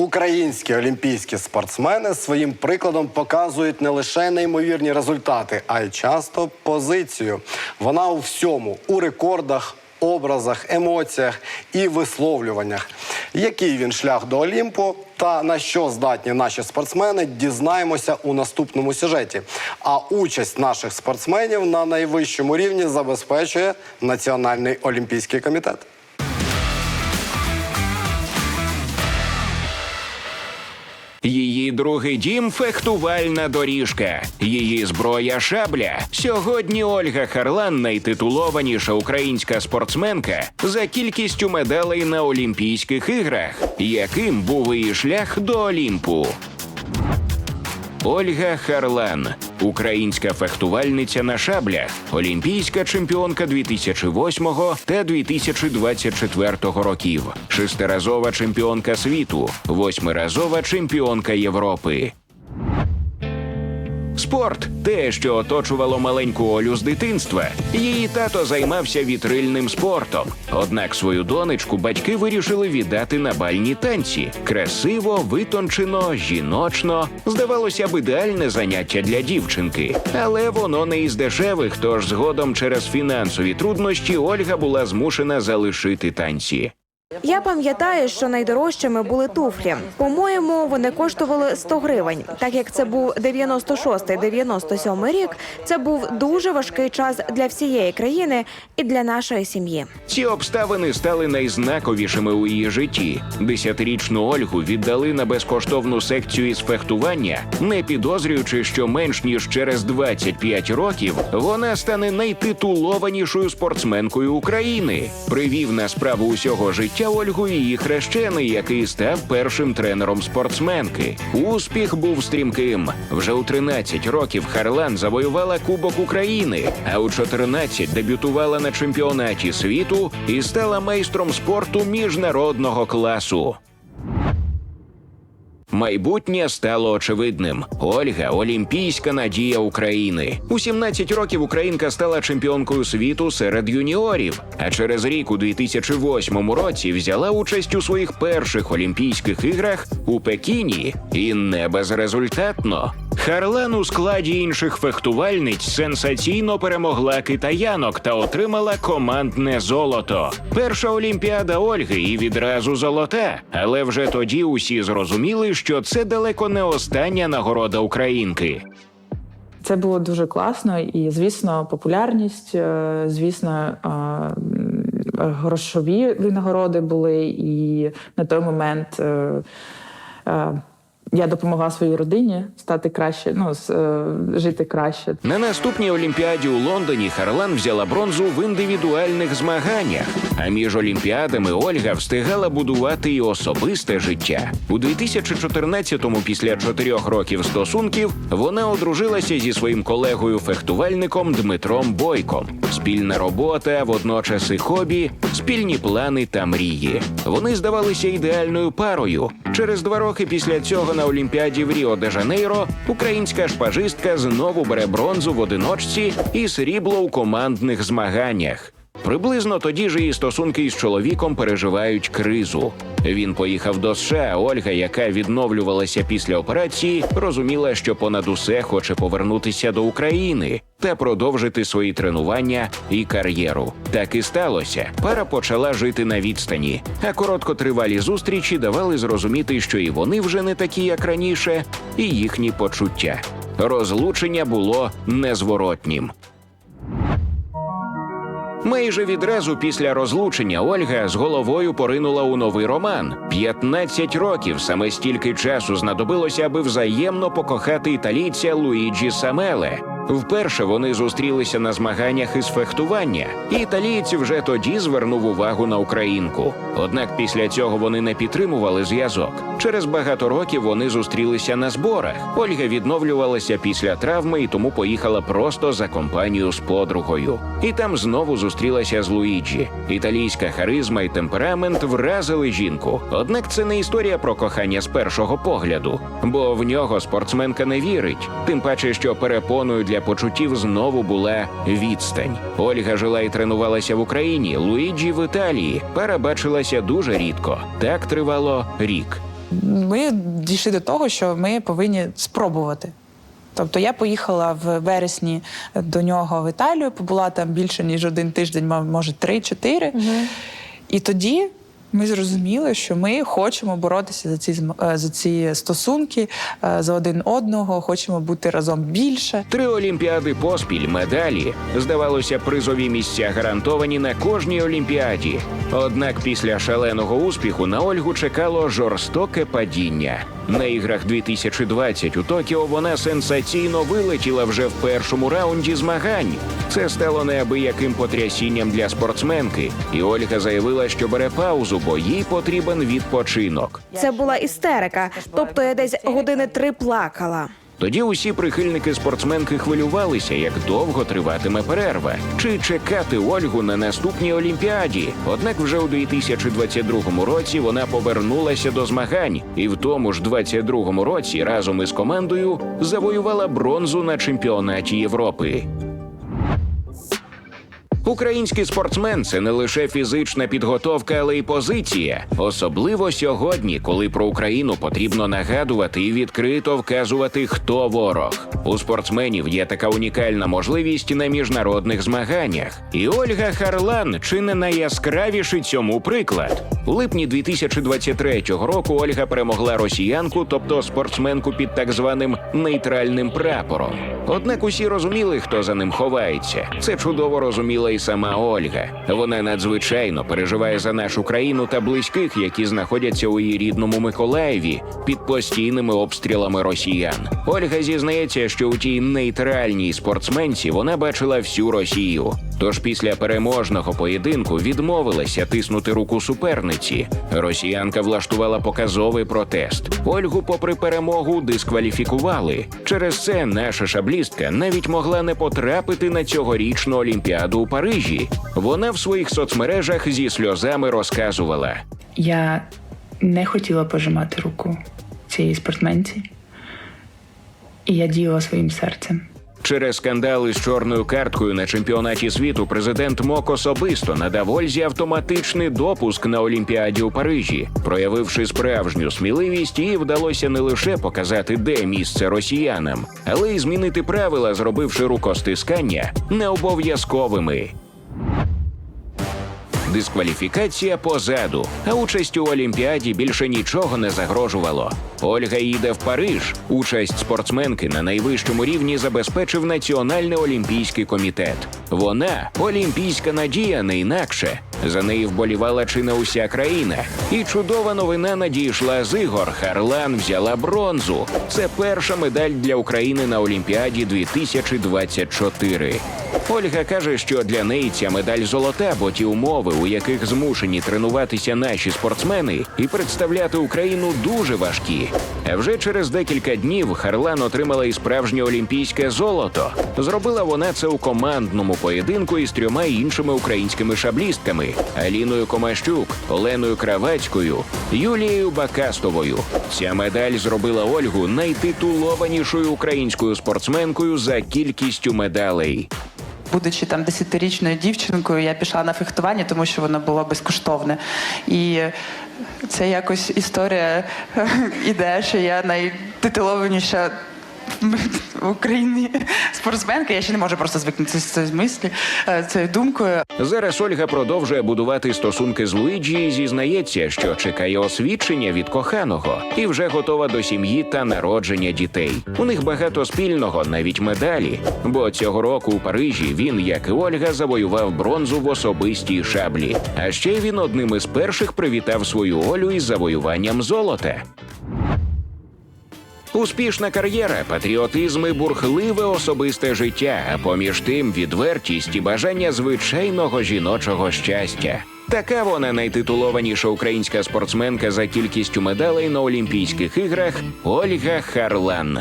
Українські олімпійські спортсмени своїм прикладом показують не лише неймовірні результати, а й часто позицію. Вона у всьому у рекордах, образах, емоціях і висловлюваннях. Який він шлях до Олімпу та на що здатні наші спортсмени, дізнаємося у наступному сюжеті. А участь наших спортсменів на найвищому рівні забезпечує Національний олімпійський комітет. Її другий дім фехтувальна доріжка. Її зброя шабля. Сьогодні Ольга Харлан найтитулованіша українська спортсменка за кількістю медалей на Олімпійських іграх. Яким був її шлях до Олімпу? Ольга Харлан, українська фехтувальниця на шаблях, олімпійська чемпіонка 2008 та 2024 років, шестиразова чемпіонка світу, восьмиразова чемпіонка Європи. Спорт те, що оточувало маленьку Олю з дитинства. Її тато займався вітрильним спортом. Однак свою донечку батьки вирішили віддати на бальні танці. Красиво, витончено, жіночно. Здавалося б, ідеальне заняття для дівчинки. Але воно не із дешевих, тож згодом через фінансові труднощі Ольга була змушена залишити танці. Я пам'ятаю, що найдорожчими були туфлі. По-моєму, вони коштували 100 гривень. Так як це був 96-97 рік, це був дуже важкий час для всієї країни і для нашої сім'ї. Ці обставини стали найзнаковішими у її житті. Десятирічну Ольгу віддали на безкоштовну секцію із фехтування, не підозрюючи, що менш ніж через 25 років вона стане найтитулованішою спортсменкою України. Привів на справу усього життя Ольгу її хрещений, який став першим тренером спортсменки. Успіх був стрімким. Вже у 13 років Харлан завоювала Кубок України, а у 14 дебютувала на чемпіонаті світу і стала майстром спорту міжнародного класу. Майбутнє стало очевидним. Ольга олімпійська надія України. У 17 років Українка стала чемпіонкою світу серед юніорів. А через рік, у 2008 році, взяла участь у своїх перших Олімпійських іграх у Пекіні і не безрезультатно. Харлан у складі інших фехтувальниць сенсаційно перемогла китаянок та отримала командне золото. Перша олімпіада Ольги і відразу золота. Але вже тоді усі зрозуміли, що це далеко не остання нагорода українки. Це було дуже класно, і звісно, популярність, е, звісно, е, грошові винагороди були. І на той момент е, я допомогла своїй родині стати краще, ну с- е, жити краще. На наступній Олімпіаді у Лондоні Харлан взяла бронзу в індивідуальних змаганнях. А між олімпіадами Ольга встигала будувати і особисте життя. У 2014-му, після чотирьох років стосунків, вона одружилася зі своїм колегою-фехтувальником Дмитром Бойком. Спільна робота, водночас і хобі, спільні плани та мрії. Вони здавалися ідеальною парою. Через два роки після цього на Олімпіаді в Ріо де Жанейро українська шпажистка знову бере бронзу в одиночці і срібло у командних змаганнях. Приблизно тоді ж її стосунки із чоловіком переживають кризу. Він поїхав до США. Ольга, яка відновлювалася після операції, розуміла, що понад усе хоче повернутися до України та продовжити свої тренування і кар'єру. Так і сталося. Пара почала жити на відстані, а короткотривалі зустрічі давали зрозуміти, що і вони вже не такі, як раніше, і їхні почуття. Розлучення було незворотнім. Майже відразу після розлучення Ольга з головою поринула у новий роман. 15 років саме стільки часу знадобилося, аби взаємно покохати італійця Луїджі Самеле. Вперше вони зустрілися на змаганнях із фехтування, і італієць вже тоді звернув увагу на українку. Однак після цього вони не підтримували зв'язок. Через багато років вони зустрілися на зборах. Ольга відновлювалася після травми і тому поїхала просто за компанію з подругою. І там знову зустрілася з Луїджі. Італійська харизма і темперамент вразили жінку. Однак це не історія про кохання з першого погляду, бо в нього спортсменка не вірить. Тим паче, що перепоною для почуттів знову була відстань. Ольга жила і тренувалася в Україні, Луїджі в Італії. Пара бачилася дуже рідко. Так тривало рік. Ми дійшли до того, що ми повинні спробувати. Тобто я поїхала в вересні до нього в Італію, побула там більше ніж один тиждень, може три-чотири. І тоді ми зрозуміли, що ми хочемо боротися за ці е, за ці стосунки, е, за один одного, хочемо бути разом більше. Три олімпіади поспіль, медалі. Здавалося, призові місця гарантовані на кожній олімпіаді. Однак після шаленого успіху на Ольгу чекало жорстоке падіння. На іграх 2020 у Токіо вона сенсаційно вилетіла вже в першому раунді змагань. Це стало неабияким потрясінням для спортсменки, і Ольга заявила, що бере паузу, бо їй потрібен відпочинок. Це була істерика, тобто я десь години три плакала. Тоді усі прихильники спортсменки хвилювалися, як довго триватиме перерва, чи чекати Ольгу на наступній олімпіаді. Однак вже у 2022 році вона повернулася до змагань, і в тому ж 22 році разом із командою завоювала бронзу на чемпіонаті Європи. Український спортсмен це не лише фізична підготовка, але й позиція. Особливо сьогодні, коли про Україну потрібно нагадувати і відкрито вказувати, хто ворог. У спортсменів є така унікальна можливість на міжнародних змаганнях. І Ольга Харлан чи не найяскравіший цьому приклад. У липні 2023 року Ольга перемогла росіянку, тобто спортсменку під так званим нейтральним прапором. Однак усі розуміли, хто за ним ховається. Це чудово розуміла і сама Ольга. Вона надзвичайно переживає за нашу країну та близьких, які знаходяться у її рідному Миколаєві під постійними обстрілами росіян. Ольга зізнається, що у тій нейтральній спортсменці вона бачила всю Росію. Тож після переможного поєдинку відмовилася тиснути руку суперниці. Росіянка влаштувала показовий протест. Ольгу, попри перемогу, дискваліфікували. Через це наша шаблістка навіть могла не потрапити на цьогорічну олімпіаду у Парижі. Вона в своїх соцмережах зі сльозами розказувала. Я не хотіла пожимати руку цієї спортсменці, і я діяла своїм серцем. Через скандали з чорною карткою на чемпіонаті світу президент МОК особисто надав Ользі автоматичний допуск на Олімпіаді у Парижі. Проявивши справжню сміливість, їй вдалося не лише показати, де місце росіянам, але й змінити правила, зробивши рукостискання необов'язковими. Дискваліфікація позаду, а участь у Олімпіаді більше нічого не загрожувало. Ольга їде в Париж. Участь спортсменки на найвищому рівні забезпечив Національний олімпійський комітет. Вона олімпійська надія не інакше. За неї вболівала чи не уся країна. І чудова новина надійшла з ігор. Харлан взяла бронзу. Це перша медаль для України на Олімпіаді 2024. Ольга каже, що для неї ця медаль золота, бо ті умови, у яких змушені тренуватися наші спортсмени, і представляти Україну дуже важкі. А вже через декілька днів Харлан отримала і справжнє олімпійське золото. Зробила вона це у командному поєдинку із трьома іншими українськими шаблістками: Аліною Комащук, Оленою Кравацькою, Юлією Бакастовою. Ця медаль зробила Ольгу найтитулованішою українською спортсменкою за кількістю медалей. Будучи там десятирічною дівчинкою, я пішла на фехтування, тому що воно було безкоштовне. І це якось історія іде, що я найтитулованіша Україні спортсменка. Я ще не можу просто звикнути з цією мислі, е, цією думкою. Зараз Ольга продовжує будувати стосунки з Луїджі і зізнається, що чекає освідчення від коханого і вже готова до сім'ї та народження дітей. У них багато спільного, навіть медалі. Бо цього року у Парижі він, як і Ольга, завоював бронзу в особистій шаблі. А ще він одним із перших привітав свою Олю із завоюванням золота. Успішна кар'єра, патріотизм і бурхливе особисте життя, а поміж тим відвертість і бажання звичайного жіночого щастя. Така вона найтитулованіша українська спортсменка за кількістю медалей на Олімпійських іграх Ольга Харлан.